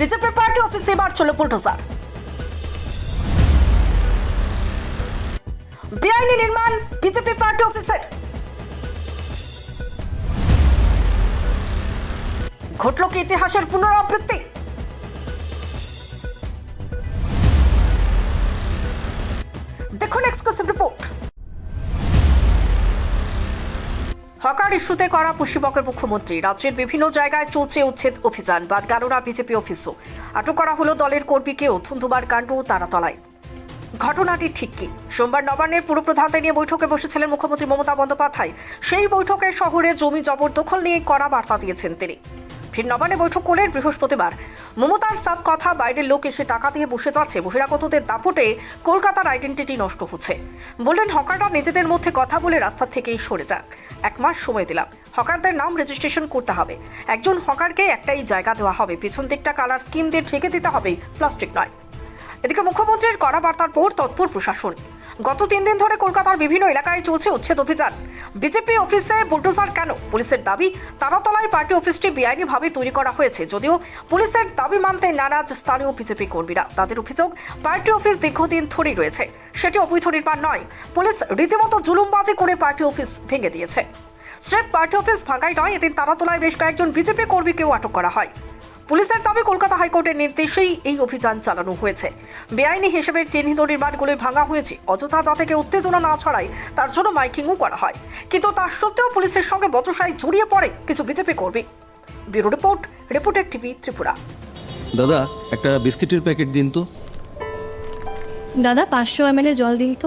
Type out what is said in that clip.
BJP party অফিসে এবার চলো বুলডোজার। বেআইনি নির্মাণ বিজেপি পার্টি অফিসের। ঘটল কি ইতিহাসের পুনরাবৃত্তি? দেখুন এক্সক্লুসিভ রিপোর্ট হকার ইস্যুতে করা পশ্চিমবঙ্গের মুখ্যমন্ত্রী। রাজ্যের বিভিন্ন জায়গায় চলছে উচ্ছেদ অভিযান, বাদ গেল না বিজেপি অফিসও। আটক করা হলো দলের কর্মীকে অথুন্ধুমার কাণ্ড তারাতলায়। ঘটনাটি ঠিক কি? সোমবার নবান্নের পুরপ্রধানদের নিয়ে বৈঠকে বসেছিলেন মুখ্যমন্ত্রী মমতা বন্দ্যোপাধ্যায়। সেই বৈঠকে শহরে জমি জবরদখল নিয়ে কড়া বার্তা দিয়েছেন তিনি। ফির নবান্নে বৈঠক করলেন বৃহস্পতিবার। মমতার সাফ কথা, বাইরের লোক এসে টাকা দিয়ে বসে যাচ্ছে। বহিরাগতদের দাপটে কলকাতার আইডেন্টিটি নষ্ট হচ্ছে। বললেন, হকাররা নিজেদের মধ্যে কথা বলে রাস্তা থেকেই সরে যাক। এক মাস সময় দিলাম। হকারদের নাম রেজিস্ট্রেশন করতে হবে। একজন হকারকে একটাই জায়গা দেওয়া হবে। পিছন দিকটা কালার স্কিম দিয়ে ঠেকে দিতে হবে। প্লাস্টিক নয়। এদিকে মুখ্যমন্ত্রীর কড়া বার্তার পর তৎপর প্রশাসন। গত তিন দিন ধরে কলকাতার বিভিন্ন এলাকায় চলছে উচ্ছেদ অভিযান। বিজেপি অফিসে বুলডোজার কেন? পুলিশের দাবি, তারাতলায় পার্টি অফিসটি বেআইনিভাবে তৈরি করা হয়েছে যদিও পুলিশের দাবি মানতে নারাজ স্থানীয় বিজেপি কর্মীরা। তাদের অভিযোগ, পার্টি অফিস দীর্ঘদিন ধরেই রয়েছে। সেটি অবৈধ নির্মাণ নয়, পুলিশ রীতিমতো জুলুমবাজি করে পার্টি অফিস ভেঙে দিয়েছে। স্রেফ পার্টি অফিস ভাঙাই নয়, এদিন তারাতলায় বেশ কয়েকজন বিজেপি কর্মীকেও আটক করা হয়। পুলিশের দাবি কলকাতা হাইকোর্টের নির্দেশেই এই অভিযান চালানো হয়েছে। বেআইনি হিসেবে চিহ্নিত নির্মাণগুলি ভাঙা হয়েছে। অযথা যাতে কেউ উত্তেজনা না ছড়ায় তার জন্য মাইকিংও করা হয়। কিন্তু তার সত্ত্বেও পুলিশের সঙ্গে বচসায় জড়িয়ে পড়ে কিছু বিজেপি কর্মী। ব্যুরো রিপোর্ট রিপোর্টের টিভি ত্রিপুরা। দাদা একটা বিস্কিটের প্যাকেট দিন তো। দাদা পাঁচশো এম জল দিন তো।